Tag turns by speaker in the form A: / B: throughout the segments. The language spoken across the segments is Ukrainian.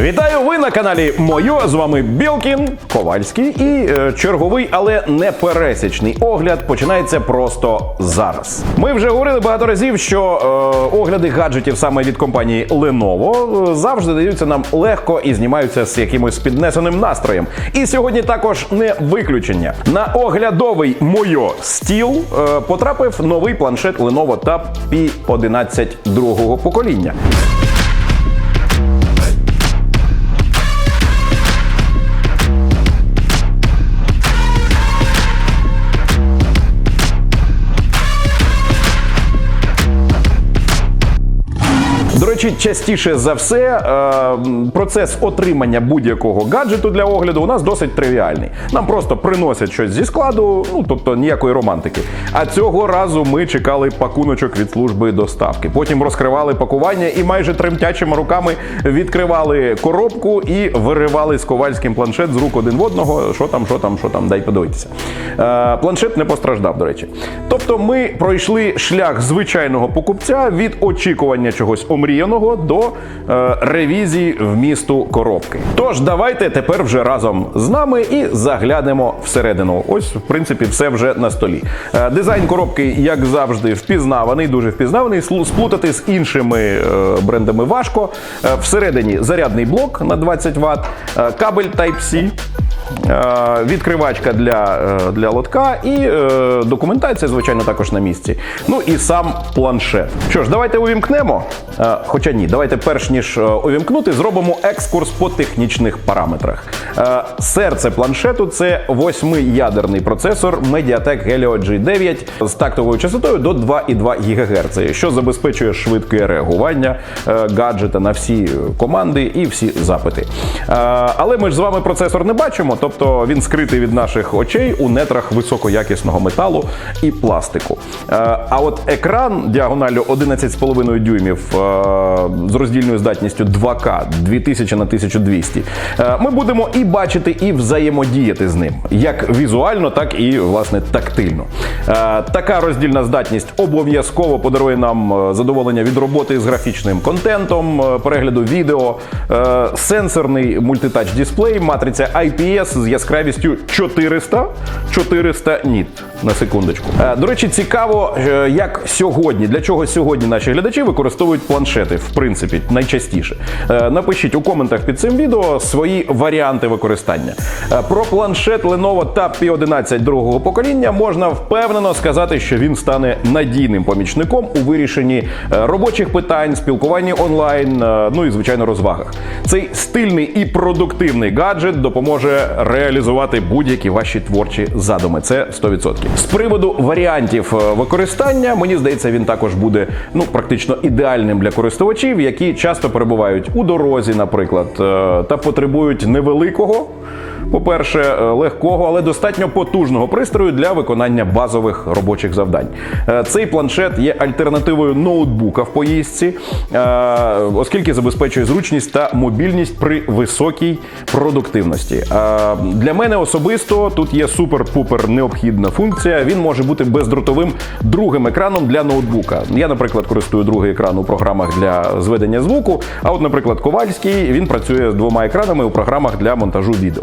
A: Вітаю! Ви на каналі Мойо. З вами Білкін, Ковальський і е, черговий, але не пересічний огляд починається просто зараз. Ми вже говорили багато разів, що е, огляди гаджетів саме від компанії Lenovo е, завжди даються нам легко і знімаються з якимось піднесеним настроєм. І сьогодні також не виключення. На оглядовий Мойо стіл е, потрапив новий планшет Lenovo Tab P11 другого покоління. Речі, частіше за все е, процес отримання будь-якого гаджету для огляду у нас досить тривіальний. Нам просто приносять щось зі складу, ну тобто ніякої романтики. А цього разу ми чекали пакуночок від служби доставки. Потім розкривали пакування і майже тремтячими руками відкривали коробку і виривали з ковальським планшет з рук один в одного. Що там, що там, що там, дай подивитися. Е, планшет не постраждав, до речі. Тобто, ми пройшли шлях звичайного покупця від очікування чогось омріяного до е, ревізії вмісту коробки. Тож давайте тепер вже разом з нами і заглянемо всередину. Ось, в принципі, все вже на столі. Е, дизайн коробки, як завжди, впізнаваний, дуже впізнаваний. Сплутати з іншими е, брендами важко. Е, всередині зарядний блок на 20 Вт, е, кабель Type-C. Е, Відкривачка для, е, для лотка і е, документація, звичайно, також на місці. Ну і сам планшет. Що ж, давайте увімкнемо. Е, Хоча ні, давайте перш ніж е, увімкнути, зробимо екскурс по технічних параметрах. Е, Серце планшету це восьмиядерний процесор Mediatek Helio G9 з тактовою частотою до 2,2 ГГц, що забезпечує швидке реагування гаджета на всі команди і всі запити. Але ми ж з вами процесор не бачимо, тобто він скритий від наших очей у нетрах високоякісного металу і пластику. А от екран діагоналю 11,5 дюймів з роздільною здатністю 2К 2000 на 1200 е, ми будемо і бачити, і взаємодіяти з ним, як візуально, так і власне тактильно. Е, Така роздільна здатність обов'язково подарує нам е, задоволення від роботи з графічним контентом, перегляду відео, сенсорний мультитач дисплей, матриця IPS з яскравістю 400 400 ніт на секундочку. До речі, цікаво, як сьогодні, для чого сьогодні наші глядачі використовують планшети, в принципі, найчастіше. Е, Напишіть у коментах під цим відео свої варіанти використання. Е, Про планшет Lenovo Tab P11 другого покоління можна впевнено сказати, що він стане надійним помічником у вирішенні е, робочих питань, спілкуванні онлайн, ну і звичайно розвагах. Цей стильний і продуктивний гаджет допоможе реалізувати будь-які ваші творчі задуми. Це 100%. З приводу варіантів використання, мені здається, він також буде ну практично ідеальним для користувачів, які часто перебувають у дорозі, наприклад, е, та потребують невеликого. По-перше, е, легкого, але достатньо потужного пристрою для виконання базових робочих завдань. Е, Цей планшет є альтернативою ноутбука в поїздці, е, оскільки забезпечує зручність та мобільність при високій продуктивності. Для мене особисто тут є супер-пупер необхідна функція. Він може бути бездротовим другим екраном для ноутбука. Я, наприклад, користую другий екран у програмах для зведення звуку. А от, наприклад, Ковальський він працює з двома екранами у програмах для монтажу відео.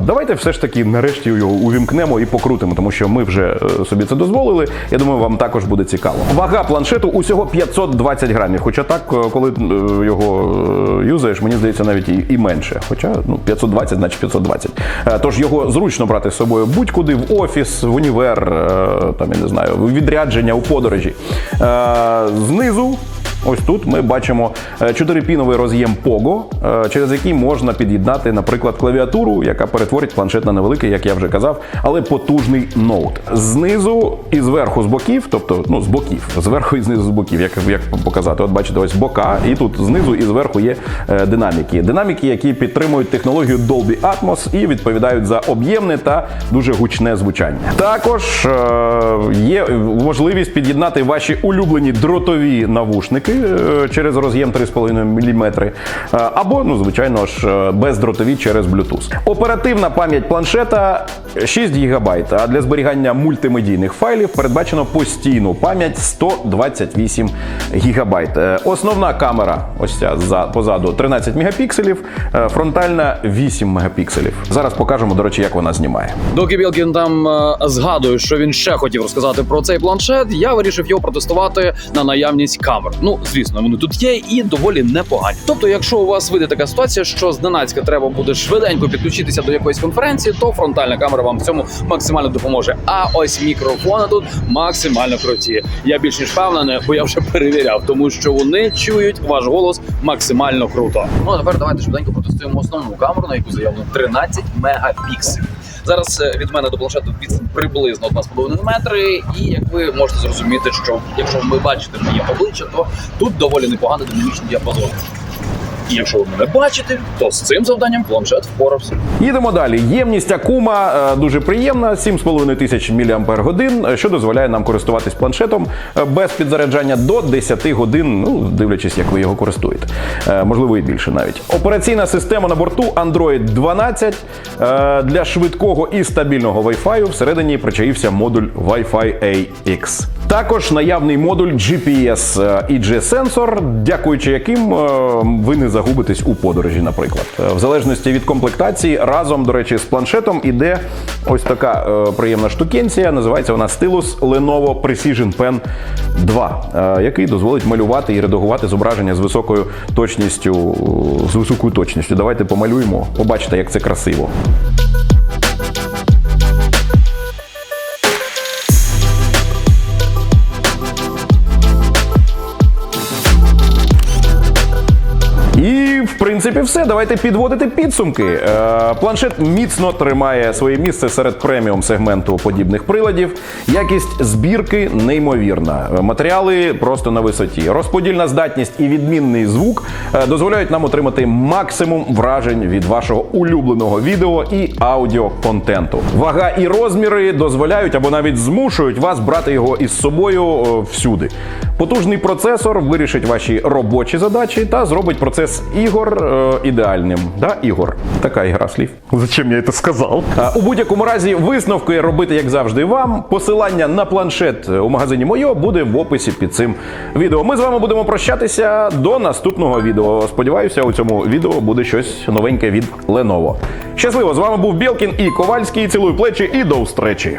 A: Давайте все ж таки нарешті його увімкнемо і покрутимо, тому що ми вже е, собі це дозволили. Я думаю, вам також буде цікаво. Вага планшету усього 520 грамів. Хоча так, е, коли е, його юзаєш, мені здається, навіть і, менше. Хоча ну 520, значить 520. Е, Тож його зручно брати з собою будь-куди в офіс, в універ, там я не знаю, в відрядження у подорожі. Знизу Ось тут ми бачимо е, 4-піновий роз'єм Pogo, е, через який можна під'єднати, наприклад, клавіатуру, яка перетворить планшет на невеликий, як я вже казав, але потужний ноут. Знизу і зверху з боків, тобто ну з боків, зверху і знизу з боків, як, як показати. От бачите, ось бока, і тут знизу і зверху є е, динаміки. Динаміки, які підтримують технологію Dolby Atmos і відповідають за об'ємне та дуже гучне звучання. Також є можливість під'єднати ваші улюблені дротові навушники гроші е, через роз'єм 3,5 мм, е, або, ну, звичайно ж, е, бездротові через Bluetooth. Оперативна пам'ять планшета 6 ГБ, а для зберігання мультимедійних файлів передбачено постійну пам'ять 128 ГБ. Основна камера, ось ця за- позаду 13 мегапікселів, фронтальна 8 мегапікселів. Зараз покажемо, до речі, як вона знімає.
B: Доки Білкін там згадує, що він ще хотів розказати про цей планшет, я вирішив його протестувати на наявність камер. Ну, звісно, вони тут є і доволі непогані. Тобто, якщо у вас вийде така ситуація, що зненацька треба буде швиденько підключитися до якоїсь конференції, то фронтальна камера вам в цьому максимально допоможе. А ось мікрофони тут максимально круті. Я більш ніж впевнений, бо я вже перевіряв, тому що вони чують ваш голос максимально круто. Ну а тепер давайте швиденько протестуємо основну камеру, на яку заявлено 13 мегапікселів. Зараз е, від мене до планшету відстань приблизно 2,5 метри, і як ви можете зрозуміти, що якщо ви бачите моє обличчя, то тут доволі непоганий динамічний діапазон. І якщо ви мене бачите, то з цим завданням планшет впорався.
A: Їдемо далі. Ємність Акума е, дуже приємна, 7,5 тисяч мАч, що дозволяє нам користуватись планшетом е, без підзаряджання до 10 годин, ну дивлячись, як ви його користуєте. Е, Можливо, і більше навіть. Операційна система на борту Android 12. Е, Для швидкого і стабільного Wi-Fi всередині причаївся модуль Wi-Fi AX. Також наявний модуль GPS е, і G-сенсор, дякуючи яким е, ви не загубитесь у подорожі, наприклад. Е, В залежності від комплектації, разом, до речі, з планшетом іде ось така приємна штукенція. Називається вона стилус Lenovo Precision Pen 2, е, який дозволить малювати і редагувати зображення з високою точністю. З високою точністю. Давайте помалюємо, побачите, як це красиво. В принципі все. Давайте підводити підсумки. Е, планшет міцно тримає своє місце серед преміум сегменту подібних приладів. Якість збірки неймовірна. Матеріали просто на висоті. Розподільна здатність і відмінний звук е, дозволяють нам отримати максимум вражень від вашого улюбленого відео і аудіоконтенту. Вага і розміри дозволяють або навіть змушують вас брати його із собою е, всюди. Потужний процесор вирішить ваші робочі задачі та зробить процес ігор е, ідеальним. Да, ігор. Така ігра слів. Зачем я це сказав? Е, у будь-якому разі висновки робити, як завжди, вам. Посилання на планшет у магазині Мойо буде в описі під цим відео. Ми з вами будемо прощатися до наступного відео. Сподіваюся, у цьому відео буде щось новеньке від Lenovo. Щасливо! З вами був Білкін і Ковальський. Цілую плечі і до встречі!